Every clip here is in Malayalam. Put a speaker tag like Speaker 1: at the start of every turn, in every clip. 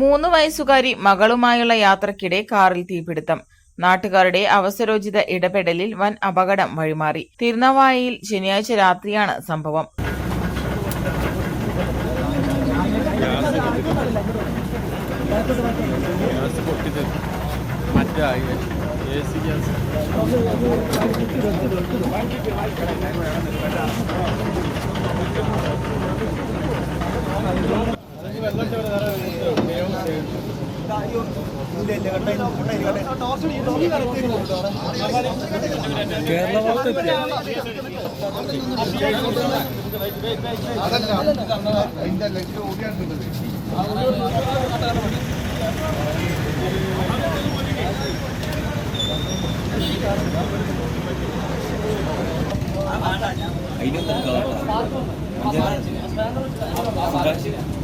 Speaker 1: മൂന്ന് വയസ്സുകാരി മകളുമായുള്ള യാത്രക്കിടെ കാറിൽ തീപിടുത്തം. നാട്ടുകാരുടെ അവസരോചിത ഇടപെടലിൽ വൻ അപകടം വഴിമാറി. തിരുനവായയിൽ ശനിയാഴ്ച രാത്രിയാണ് സംഭവം.
Speaker 2: പൊട്ടിയത് മറ്റേ എ സി ഗ്യാസ് കേരള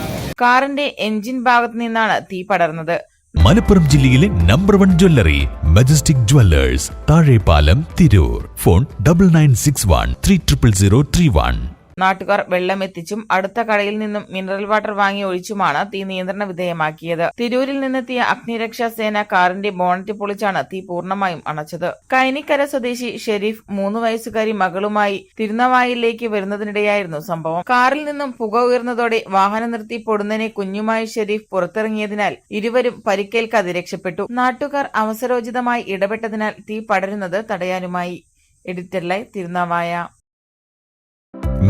Speaker 1: കാറിന്റെ എഞ്ചിൻ ഭാഗത്തു നിന്നാണ് തീ പടർന്നത്.
Speaker 3: മലപ്പുറം ജില്ലയിലെ number one jewellery Majestic Jewellers Thazhepalam Tirur. Phone double nine six one three triple zero three one
Speaker 1: നാട്ടുകാർ വെള്ളമെത്തിച്ചും അടുത്ത കടയിൽ നിന്നും മിനറൽ വാട്ടർ വാങ്ങി ഒഴിച്ചുമാണ് തീ നിയന്ത്രണ വിധേയമാക്കിയത്. തിരൂരിൽ നിന്നെത്തിയ അഗ്നിരക്ഷാ സേന കാറിന്റെ ബോണറ്റ് പൊളിച്ചാണ് തീ പൂർണമായും അണച്ചത്. കൈനിക്കര സ്വദേശി ഷെരീഫ് മൂന്ന് വയസ്സുകാരി മകളുമായി തിരുനവായിലേക്ക് വരുന്നതിനിടെയായിരുന്നു സംഭവം. കാറിൽ നിന്നും പുക ഉയർന്നതോടെ വാഹനം നിർത്തി പൊടുന്നതിനെ കുഞ്ഞുമായി ഷെരീഫ് പുറത്തിറങ്ങിയതിനാൽ ഇരുവരും പരിക്കേൽക്കാതെ രക്ഷപ്പെട്ടു. നാട്ടുകാർ അവസരോചിതമായി ഇടപെട്ടതിനാൽ തീ പടരുന്നത് തടയാനുമായി. Editor live Tirunavaya.